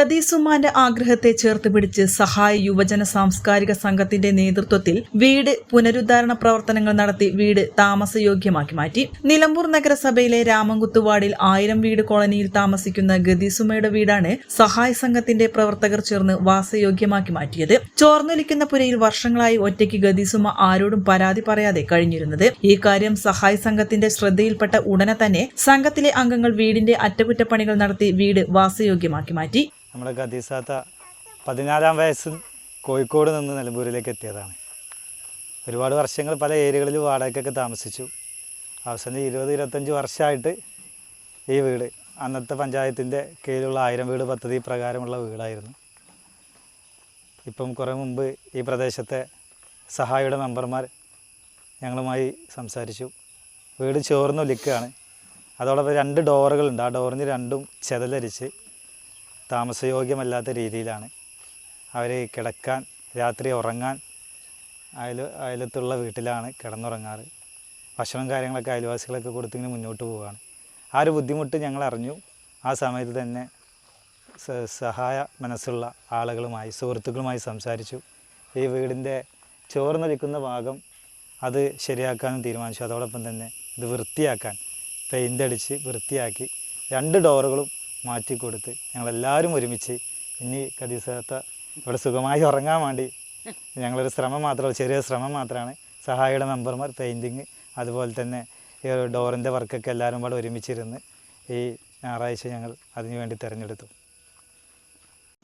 ഗദീസുമാന്റെ ആഗ്രഹത്തെ ചേർത്ത് പിടിച്ച് സഹായ യുവജന സാംസ്കാരിക സംഘത്തിന്റെ നേതൃത്വത്തിൽ വീട് പുനരുദ്ധാരണ പ്രവർത്തനങ്ങൾ നടത്തി വീട് താമസയോഗ്യമാക്കി മാറ്റി. നിലമ്പൂർ നഗരസഭയിലെ രാമൻകുത്ത് വാർഡിൽ ആയിരം വീട് കോളനിയിൽ താമസിക്കുന്ന ഗദീസുമയുടെ വീടാണ് സഹായ സംഘത്തിന്റെ പ്രവർത്തകർ ചേർന്ന് വാസയോഗ്യമാക്കി മാറ്റിയത്. ചോർന്നൊലിക്കുന്ന പുരയിൽ വർഷങ്ങളായി ഒറ്റയ്ക്ക് ഗദീസുമ ആരോടും പരാതി പറയാതെ കഴിഞ്ഞിരുന്നത്. ഈ കാര്യം സഹായ സംഘത്തിന്റെ ശ്രദ്ധയിൽപ്പെട്ട ഉടനെ തന്നെ സംഘത്തിലെ അംഗങ്ങൾ വീടിന്റെ അറ്റകുറ്റപ്പണികൾ നടത്തി വീട് വാസയോഗ്യമാക്കി മാറ്റി. നമ്മുടെ ഖദീസാത്ത പതിനാലാം വയസ്സിൽ കോഴിക്കോട് നിന്ന് നിലമ്പൂരിലേക്ക് എത്തിയതാണ്. ഒരുപാട് വർഷങ്ങൾ പല ഏരിയകളിൽ വാടകയ്ക്കൊക്കെ താമസിച്ചു. അവസാനം ഇരുപത് ഇരുപത്തഞ്ച് വർഷമായിട്ട് ഈ വീട് അന്നത്തെ പഞ്ചായത്തിന്റെ കീഴിലുള്ള ആയിരം വീട് പദ്ധതി പ്രകാരമുള്ള വീടായിരുന്നു. ഇപ്പം കുറേ മുമ്പ് ഈ പ്രദേശത്തെ സഹായിയുടെ മെമ്പർമാർ ഞങ്ങളുമായി സംസാരിച്ചു. വീട് ചോർന്നൊലിക്കുകയാണ് അതോടൊപ്പം രണ്ട് ഡോറുകളുണ്ട്. ആ ഡോറിന് രണ്ടും ചെതലരിച്ച് താമസയോഗ്യമല്ലാത്ത രീതിയിലാണ് അവർ കിടക്കാൻ രാത്രി ഉറങ്ങാൻ അയൽ അയലത്തുള്ള വീട്ടിലാണ് കിടന്നുറങ്ങാറ്. ഭക്ഷണം കാര്യങ്ങളൊക്കെ അയൽവാസികളൊക്കെ കൊടുത്തിങ്ങനെ മുന്നോട്ട് പോവുകയാണ് ആ ഒരു ബുദ്ധിമുട്ട് ഞങ്ങൾ അറിഞ്ഞു ആ സമയത്ത് തന്നെ സഹായ മനസ്സുള്ള ആളുകളുമായി സുഹൃത്തുക്കളുമായി സംസാരിച്ചു. ഈ വീടിന്റെ ചോർന്നൊലിക്കുന്ന ഭാഗം അത് ശരിയാക്കാനും തീരുമാനിച്ചു. അതോടൊപ്പം തന്നെ ഇത് വൃത്തിയാക്കാൻ പെയിന്റ് അടിച്ച് വൃത്തിയാക്കി രണ്ട് ഡോറുകളും മാറ്റി കൊടുത്ത് ഞങ്ങളെല്ലാവരും ഒരുമിച്ച് ഇനി കദീസത്ത ഇവിടെ സുഖമായി ഉറങ്ങാൻ വേണ്ടി ഞങ്ങളൊരു ശ്രമം മാത്രമേ ചെറിയ ശ്രമം മാത്രമാണ്. സഹായിയുടെ മെമ്പർമാർ പെയിന്റിങ് അതുപോലെ തന്നെ ഈ ഡോറിന്റെ വർക്കൊക്കെ എല്ലാവരും കൂടെ ഒരുമിച്ചിരുന്ന് ഈ ഞായറാഴ്ച ഞങ്ങൾ അതിനു വേണ്ടി തിരഞ്ഞെടുത്തു.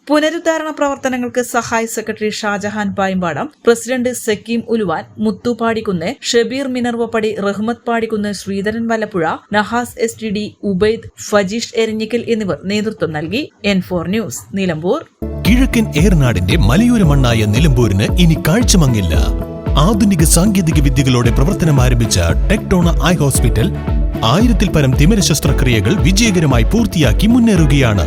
പുനരുദ്ധാരണ പ്രവർത്തനങ്ങൾക്ക് സഹായ secretary Shajahan Payampadam president Sakeem Uluvan Muthu Padikkunnu Shabeer Minervappadi Rahmath Padikkunnu Sreedharan Vallappuzha Nahas S T D Ubaid Fajeesh Eranhikkal എന്നിവർ നേതൃത്വം നൽകി. N four news Nilambur. കിഴക്കൻ ഏറനാടിന്റെ മലയോര മണ്ണായ നിലമ്പൂരിന് ഇനി കാഴ്ചമങ്ങില്ല. ആധുനിക സാങ്കേതിക വിദ്യകളോടെ പ്രവർത്തനം ആരംഭിച്ച ടെക്ടോണ ഐ ഹോസ്പിറ്റൽ ആയിരത്തിൽ പരം തിമിര ശസ്ത്രക്രിയകൾ വിജയകരമായി പൂർത്തിയാക്കി മുന്നേറുകയാണ്.